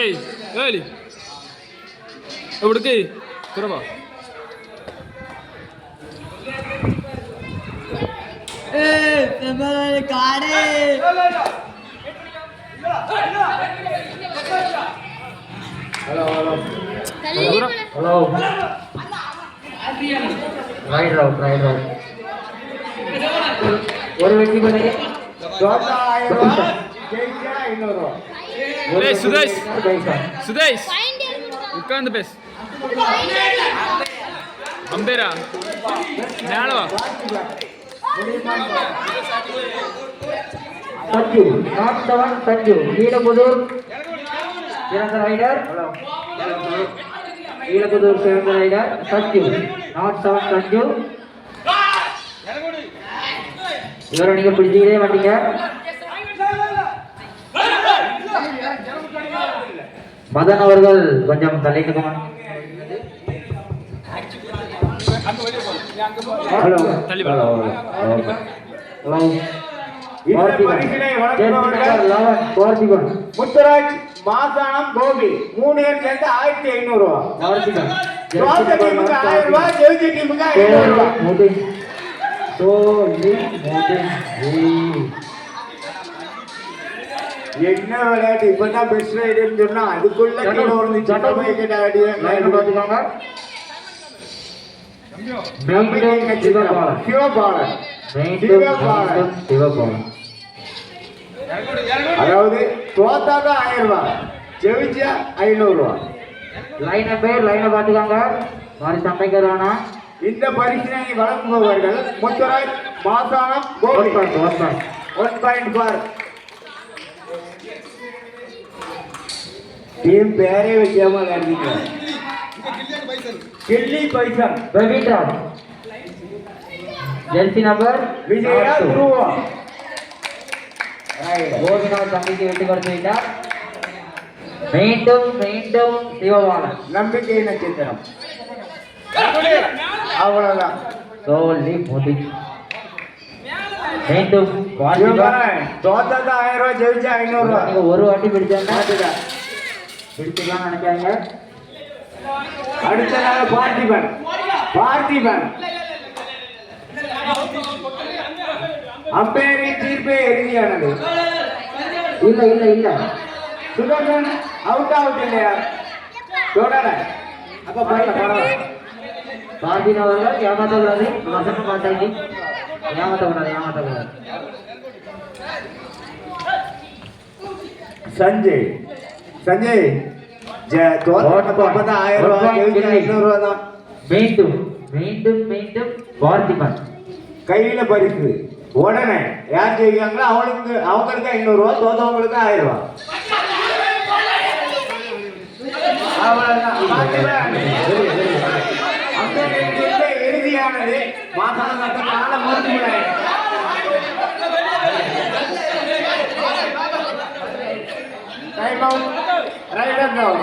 ഏയ് ഏലി എവിടേക്ക് കുറവാ hello hello hello right route right route और व्यक्ति बनेगा ஏய் சுதேஷ். சுதேஷ். உட்கார்ந்து பேசு. அம்பேரா. மேலவா சஞ்சு நாட் செவன் சஞ்சு. ஈழபுதூர் சிறந்த ரைடர். ஈழபுதூர் சிறந்த raider Sanju. Not seven Sanju. இவரை நீங்க பிடிச்சிக்கிட்டே மாட்டீங்க மதன் அவர்கள் கொஞ்சம் தள்ளிட்டு ஹலோ. ஹலோ. பார்த்திபன் முத்துராஜ் மாசானம் கோபி மூணு பேர் சேர்ந்து ஆயிரத்தி ஐநூறு ரூபா. பார்த்திபன் தோத்த டீமுக்கு ஆயிரம் ரூபாய் ஜெயிச்ச டீமுக்கு ஐநூறு ரூபாய் என்ன விளையாட்டு? இப்பதான் பெஸ்ட் ரைடுன்னு சொன்னா அதுக்குள்ள சிவபாலன். அதாவது தோத்தாக்க ஆயிரம் ரூபாய் ஜெயிச்சா ஐநூறு ரூபாய் லைனை பேர் லைனை பார்த்துக்கோங்க. மாதிரி வேணாம் இந்த பரிசினை வழங்குபவர்கள் Muthuraj Masanam one point one point one point for team பேரே வைக்காம விளையாடுறீங்க. Gilli bison. Praveenraj jersey number Vijaya Dhruva? Gopinath தம்பிக்கு வெற்றி கொடுத்து விட்டார். மீண்டும் மீண்டும் சிவபாலன் நம்பிக்கை நட்சத்திரம். அவ்வளவுதான். சோலி மோடி. மீண்டும் தோத்தது ஆயிரம் ரூபாய் ஜெயிச்சா ஐநூறு ரூபாய். ஒரு வாட்டி பிடிச்சாங்க பிடிச்சிக்கலாம் நினைக்காங்க அடுத்த நாள் பார்த்திபன். பார்த்திபன். அம்பேரின் தீர்ப்பே இறுதியானது இல்ல இல்ல இல்ல. சுதர்சன் அவுட் அவுட் இல்லையா? தொடர அப்ப பரவாயில்ல, பரவாயில்ல. பார்த்திபன் அவர்கள் ஏமாத்தக்கூடாது வசனம் பார்த்தாங்க ஏமாத்தக்கூடாது ஏமாத்தக்கூடாது சஞ்சய். சஞ்சய் அப்பதான் ஆயிரம் ரூபாய் ஐநூறு ரூபாய் தான். மீண்டும் மீண்டும் மீண்டும் பார்த்திபன் கையில பரிசு உடனே யார் ஜெயிக்கிறாங்களோ அவங்களுக்கு அவங்களுக்கு ஐநூறு ரூபா தோத்தவங்களுக்கு ஆயிரம் தீர்ப்பே இறுதியானது மாசான கால மறுத்து டைம் அவுட் ரைட் அண்ட்